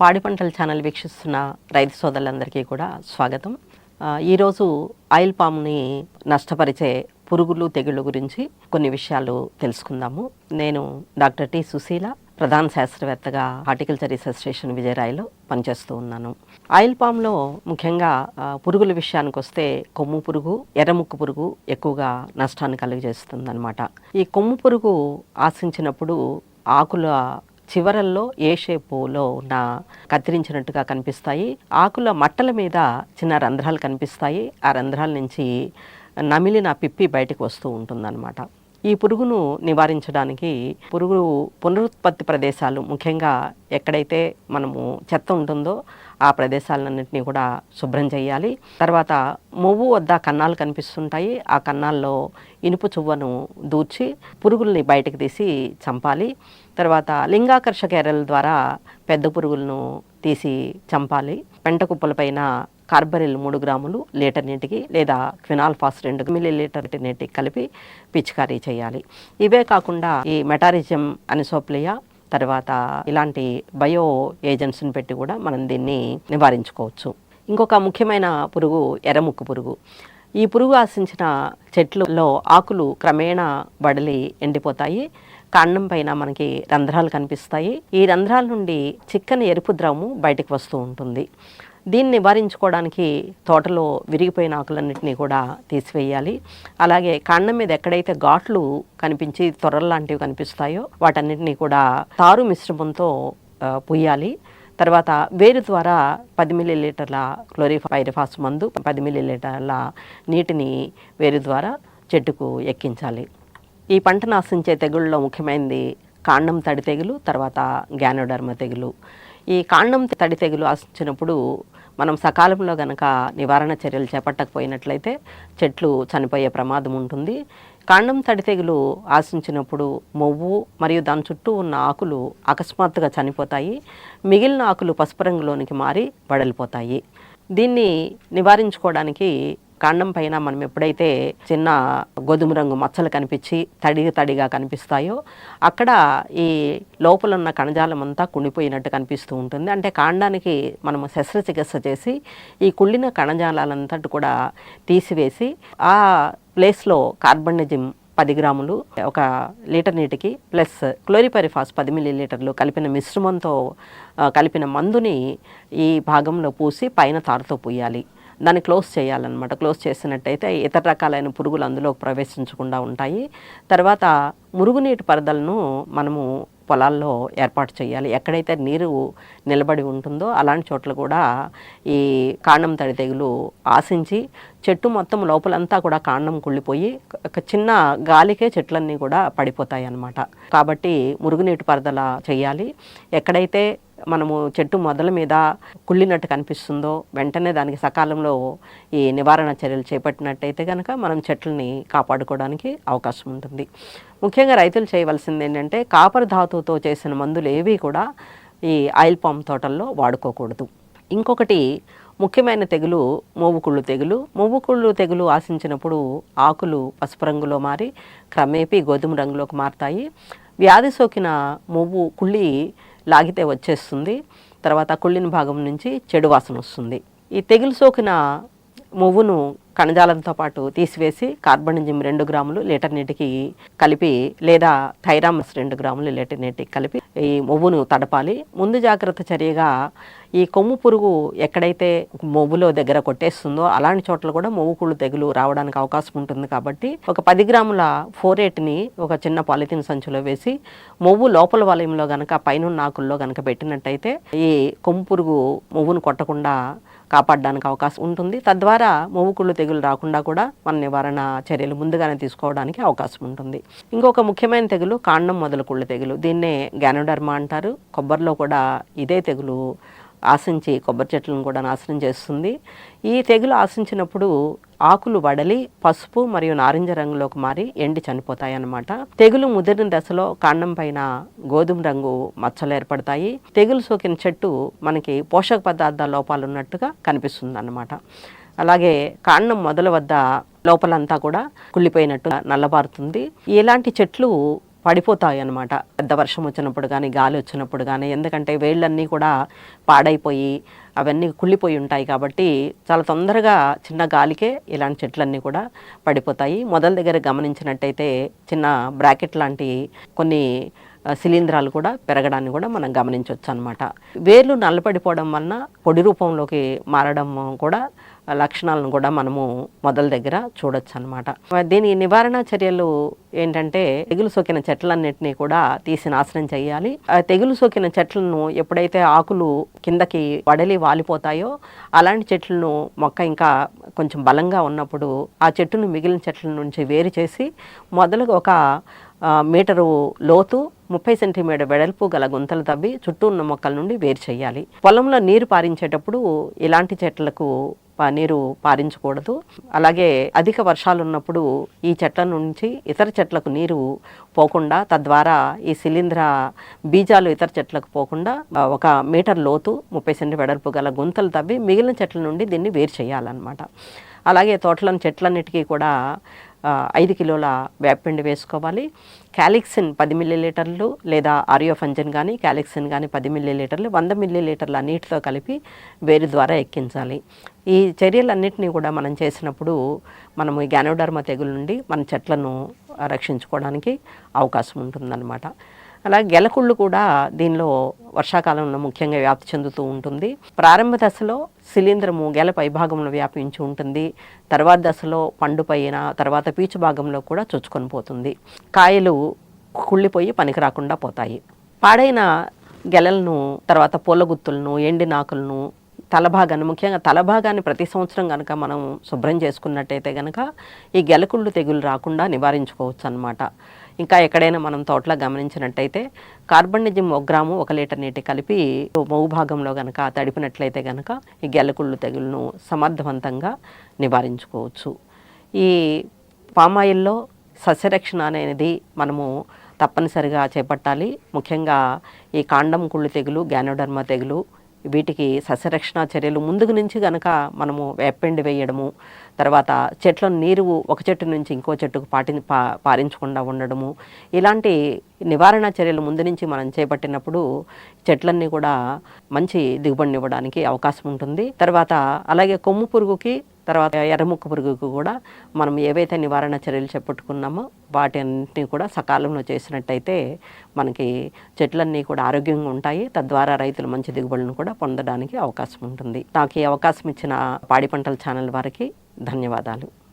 పాడి పంటల ఛానల్ వీక్షిస్తున్న రైతు సోదరులందరికీ కూడా స్వాగతం. ఈరోజు ఆయిల్ పామ్ని నష్టపరిచే పురుగులు తెగుళ్ళు గురించి కొన్ని విషయాలు తెలుసుకుందాము. నేను డాక్టర్ టి సుశీల ప్రధాన శాస్త్రవేత్తగా హార్టికల్చర్ అసోసియేషన్ విజయరాయిలో పనిచేస్తూ ఉన్నాను. ఆయిల్ పామ్లో ముఖ్యంగా పురుగుల విషయానికి వస్తే కొమ్ము పురుగు ఎర్రముక్కు పురుగు ఎక్కువగా నష్టాన్ని కలుగజేస్తుంది అనమాట ఈ కొమ్ము పురుగు ఆశించినప్పుడు ఆకుల చివరల్లో ఏ షేపులో ఉన్న కత్తిరించినట్టుగా కనిపిస్తాయి. ఆకుల మట్టల మీద చిన్న రంధ్రాలు కనిపిస్తాయి. ఆ రంధ్రాల నుంచి నమిలిన పిప్పి బయటకు వస్తూ ఉంటుందన్నమాట. ఈ పురుగును నివారించడానికి పురుగు పునరుత్పత్తి ప్రదేశాలు ముఖ్యంగా ఎక్కడైతే మనము చెత్త ఉంటుందో ఆ ప్రదేశాలన్నింటినీ కూడా శుభ్రం చేయాలి. తర్వాత మువ్వు వద్ద కన్నాలు కనిపిస్తుంటాయి. ఆ కన్నాల్లో ఇనుపు చువ్వను దూర్చి పురుగుల్ని బయటకు తీసి చంపాలి. తర్వాత లింగాకర్షక ఎర్రల ద్వారా పెద్ద పురుగులను తీసి చంపాలి. పెంట కుప్పలపైన కార్బరిల్ మూడు గ్రాములు లీటర్ నీటికి లేదా క్వినాల్ఫాస్ రెండు మిల్లీ లీటర్ నీటికి కలిపి పిచికారీ చేయాలి. ఇవే కాకుండా ఈ మెటారిజం అనిసోప్లియా తర్వాత ఇలాంటి బయో ఏజెంట్స్ని పెట్టి కూడా మనం దీన్ని నివారించుకోవచ్చు. ఇంకొక ముఖ్యమైన పురుగు ఎర్రముక్కు పురుగు. ఈ పురుగు ఆశించిన చెట్లలో ఆకులు క్రమేణా బడలి ఎండిపోతాయి. కాండం పైన మనకి రంధ్రాలు కనిపిస్తాయి. ఈ రంధ్రాల నుండి చిక్కని ఎరుపు ద్రవము బయటకు వస్తూ ఉంటుంది. దీన్ని నివారించుకోవడానికి తోటలో విరిగిపోయిన ఆకులన్నింటినీ కూడా తీసివేయాలి. అలాగే కాండం మీద ఎక్కడైతే ఘాట్లు కనిపించి తొర్రలు లాంటివి కనిపిస్తాయో వాటన్నిటినీ కూడా తారు మిశ్రమంతో పూయాలి. తర్వాత వేరు ద్వారా పది మిల్లీ లీటర్ల క్లోరిఫైరిఫాస్ మందు పది మిల్లీ లీటర్ల నీటిని వేరు ద్వారా చెట్టుకు ఎక్కించాలి. ఈ పంటను ఆశించే తెగుళ్ళలో ముఖ్యమైనది కాండం తడి తెగులు తర్వాత గ్యానోడర్మ తెగులు. ఈ కాండం తడి తెగులు ఆశించినప్పుడు మనం సకాలంలో గనక నివారణ చర్యలు చేపట్టకపోయినట్లయితే చెట్లు చనిపోయే ప్రమాదం ఉంటుంది. కాండం తడి తెగులు ఆశించినప్పుడు మొవ్వు మరియు దాని చుట్టూ ఉన్న ఆకులు అకస్మాత్తుగా చనిపోతాయి. మిగిలిన ఆకులు పసుపు రంగులోనికి మారి వడలిపోతాయి. దీన్ని నివారించుకోవడానికి కాండం పైన మనం ఎప్పుడైతే చిన్న గోధుమ రంగు మచ్చలు కనిపించి తడి తడిగా కనిపిస్తాయో అక్కడ ఈ లోపల ఉన్న కణజాలం అంతా కుళ్ళిపోయినట్టు కనిపిస్తూ ఉంటుంది. అంటే కాండానికి మనం శస్త్రచికిత్స చేసి ఈ కుళ్ళిన కణజాలాలంతటి కూడా తీసివేసి ఆ ప్లేస్లో కార్బనిజిమ్ పది గ్రాములు ఒక లీటర్ నీటికి ప్లస్ క్లోరిపరిఫాస్ పది మిల్లీ లీటర్లు కలిపిన మిశ్రమంతో కలిపిన మందుని ఈ భాగంలో పూసి పైన తారతో పూయాలి. దాన్ని క్లోజ్ చేయాలన్నమాట. క్లోజ్ చేసినట్టయితే ఇతర రకాలైన పురుగులు అందులో ప్రవేశించకుండా ఉంటాయి. తర్వాత మురుగునీటి పరదలను మనము పొలాల్లో ఏర్పాటు చేయాలి. ఎక్కడైతే నీరు నిలబడి ఉంటుందో అలాంటి చోట్ల కూడా ఈ కాండం తడి తెగులు ఆశించి చెట్టు మొత్తం లోపలంతా కూడా కాండం కుళ్ళిపోయి ఒక చిన్న గాలికే చెట్లన్నీ కూడా పడిపోతాయి అన్నమాట కాబట్టి మురుగునీటి పరదల చేయాలి. ఎక్కడైతే మనము చెట్టు మొదల మీద కుళ్ళినట్టు కనిపిస్తుందో వెంటనే దానికి సకాలంలో ఈ నివారణ చర్యలు చేపట్టినట్టయితే కనుక మనం చెట్లని కాపాడుకోవడానికి అవకాశం ఉంటుంది. ముఖ్యంగా రైతులు చేయవలసింది ఏంటంటే కాపర్ ధాతువుతో చేసిన మందులు ఏవి కూడా ఈ ఆయిల్ పామ్ తోటల్లో వాడుకోకూడదు. ఇంకొకటి ముఖ్యమైన తెగులు మోవుకుళ్ళు తెగులు. మోవుకుళ్ళు తెగులు ఆశించినప్పుడు ఆకులు పసుపు రంగులో మారి క్రమేపీ గోధుమ రంగులోకి మారుతాయి. వ్యాధి సోకిన మొవ్వు కుళ్ళి లాగితే వచ్చేస్తుంది. తర్వాత కుళ్ళిన భాగం నుంచి చెడు వాసన వస్తుంది. ఈ తెగులు సోకిన మువ్వును కణజాలంతో పాటు తీసివేసి కార్బనిజిమ్ రెండు గ్రాములు లీటర్ నీటికి కలిపి లేదా థైరామస్ రెండు గ్రాములు లీటర్ నీటికి కలిపి ఈ మొవ్వును తడపాలి. ముందు జాగ్రత్త చర్యగా ఈ కొమ్ము పురుగు ఎక్కడైతే మొవ్వులో దగ్గర కొట్టేస్తుందో అలాంటి చోట్ల కూడా మొవ్వు కుళ్ళు తెగులు రావడానికి అవకాశం ఉంటుంది కాబట్టి ఒక పది గ్రాముల ఫోరేట్ని ఒక చిన్న పాలిథిన్ సంచిలో వేసి మొవ్వు లోపల వలయంలో గనక పైన ఆకుల్లో గనక పెట్టినట్టయితే ఈ కొమ్ము పురుగు మొవ్వును కొట్టకుండా కాపాడడానికి అవకాశం ఉంటుంది. తద్వారా మొవ్వుకుళ్ళు తెగులు రాకుండా కూడా మన నివారణ చర్యలు ముందుగానే తీసుకోవడానికి అవకాశం ఉంటుంది. ఇంకొక ముఖ్యమైన తెగులు కాండం మొదలు కుళ్ళు తెగులు. దీన్నే గ్యానోడర్మా అంటారు. కొబ్బరిలో కూడా ఇదే తెగులు ఆశించి కొబ్బరి చెట్లను కూడా నాశనం చేస్తుంది. ఈ తెగులు ఆశించినప్పుడు ఆకులు వడలి పసుపు మరియు నారింజ రంగులోకి మారి ఎండి చనిపోతాయి అన్నమాట తెగులు ముదిరిన దశలో కాండం పైన గోధుమ రంగు మచ్చలు ఏర్పడతాయి. తెగులు సోకిన చెట్టు మనకి పోషక పదార్థాల లోపాలు ఉన్నట్టుగా కనిపిస్తుంది అన్నమాట అలాగే కాండం మొదల వద్ద లోపలంతా కూడా కుళ్ళిపోయినట్టు నల్లబారుతుంది. ఇలాంటి చెట్లు పడిపోతాయి అన్నమాట పెద్ద వర్షం వచ్చినప్పుడు కానీ గాలి వచ్చినప్పుడు కానీ ఎందుకంటే వేళ్ళన్నీ కూడా పాడైపోయి అవన్నీ కుళ్ళిపోయి ఉంటాయి కాబట్టి చాలా తొందరగా చిన్న గాలికే ఇలాంటి చెట్లన్నీ కూడా పడిపోతాయి. మొదల దగ్గర గమనించినట్టయితే చిన్న బ్రాకెట్ లాంటి కొన్ని శిలీంధ్రాలు కూడా పెరగడాన్ని కూడా మనం గమనించవచ్చు అనమాట వేర్లు నల్లపడిపోవడం వలన పొడి రూపంలోకి మారడం కూడా లక్షణాలను కూడా మనము మొదల దగ్గర చూడొచ్చు అనమాట దీని నివారణ చర్యలు ఏంటంటే తెగులు సోకిన చెట్లన్నింటినీ కూడా తీసి నాశనం చేయాలి. తెగులు సోకిన చెట్లను ఎప్పుడైతే ఆకులు కిందకి వడలి వాలిపోతాయో అలాంటి చెట్లను మొక్క ఇంకా కొంచెం బలంగా ఉన్నప్పుడు ఆ చెట్టును మిగిలిన చెట్ల నుంచి వేరు చేసి మొదలు ఒక మీటరు లోతు ముప్పై సెంటీమీటర్ వెడల్పు గల గుంతలు తవ్వి చుట్టూ ఉన్న మొక్కల నుండి వేరు చేయాలి. పొలంలో నీరు పారించేటప్పుడు ఇలాంటి చెట్లకు నీరు పారించకూడదు. అలాగే అధిక వర్షాలు ఉన్నప్పుడు ఈ చెట్ల నుంచి ఇతర చెట్లకు నీరు పోకుండా తద్వారా ఈ శిలీంధ్ర బీజాలు ఇతర చెట్లకు పోకుండా ఒక మీటర్ లోతు ముప్పై సెంటి వెడల్పు గల గుంతలు తవ్వి మిగిలిన చెట్ల నుండి దీన్ని వేరు చేయాలన్నమాట. అలాగే తోటలను చెట్లన్నిటికీ కూడా ఐదు కిలోల వేపపిండి వేసుకోవాలి. క్యాలిక్సిన్ పది మిల్లీలీటర్లు లేదా ఆరియోఫంజన్ కానీ క్యాలిక్సిన్ కానీ పది మిల్లీలీటర్లు వంద మిల్లీ లీటర్ల నీటితో కలిపి వేరు ద్వారా ఎక్కించాలి. ఈ చర్యలన్నింటినీ కూడా మనం చేసినప్పుడు మనము ఈ గ్యానోడర్మా తెగులు నుండి మన చెట్లను రక్షించుకోవడానికి అవకాశం ఉంటుందన్నమాట. అలాగే గెలకుళ్ళు కూడా దీనిలో వర్షాకాలంలో ముఖ్యంగా వ్యాప్తి చెందుతూ ఉంటుంది. ప్రారంభ దశలో శిలీంధ్రము గెల పైభాగంలో వ్యాపించి ఉంటుంది. తర్వాత దశలో పండు పైన తర్వాత పీచు భాగంలో కూడా చొచ్చుకొని పోతుంది. కాయలు కుళ్ళిపోయి పనికి రాకుండా పోతాయి. పాడైన గెలలను తర్వాత పూలగుత్తులను ఎండినాకులను తలభాగాన్ని ముఖ్యంగా తలభాగాన్ని ప్రతి సంవత్సరం కనుక మనం శుభ్రం చేసుకున్నట్టయితే కనుక ఈ గెలకుళ్ళు తెగులు రాకుండా నివారించుకోవచ్చు అన్నమాట ఇంకా ఎక్కడైనా మనం తోటలో గమనించినట్టయితే కార్బనిజం ఒక గ్రాము ఒక లీటర్ నీటి కలిపి మౌ భాగంలో కనుక తడిపినట్లయితే కనుక ఈ గెలకుళ్ళు తెగులను సమర్థవంతంగా నివారించుకోవచ్చు. ఈ పామాయిల్లో సస్యరక్షణ అనేది మనము తప్పనిసరిగా చేపట్టాలి. ముఖ్యంగా ఈ కాండం కుళ్ళు తెగులు గ్యానోడర్మా తెగులు వీటికి సస్యరక్షణ చర్యలు ముందుకు నుంచి గనక మనము వేపెండి వేయడము తర్వాత చెట్లను నీరు ఒక చెట్టు నుంచి ఇంకో చెట్టుకు పాటి పా పారించకుండా ఉండడము ఇలాంటి నివారణ చర్యలు ముందు నుంచి మనం చేపట్టినప్పుడు చెట్లన్నీ కూడా మంచి దిగుబడిని ఇవ్వడానికి అవకాశం ఉంటుంది. తర్వాత అలాగే కొమ్ము పురుగుకి తర్వాత ఎర్రముక్క పురుగుకు కూడా మనం ఏవైతే నివారణ చర్యలు చేపట్టుకున్నామో వాటి అన్నింటినీ కూడా సకాలంలో చేసినట్టయితే మనకి చెట్లన్నీ కూడా ఆరోగ్యంగా ఉంటాయి. తద్వారా రైతులు మంచి దిగుబడులను కూడా పొందడానికి అవకాశం ఉంటుంది. నాకు ఈ అవకాశం ఇచ్చిన పాడి పంటల ఛానల్ వారికి ధన్యవాదాలు.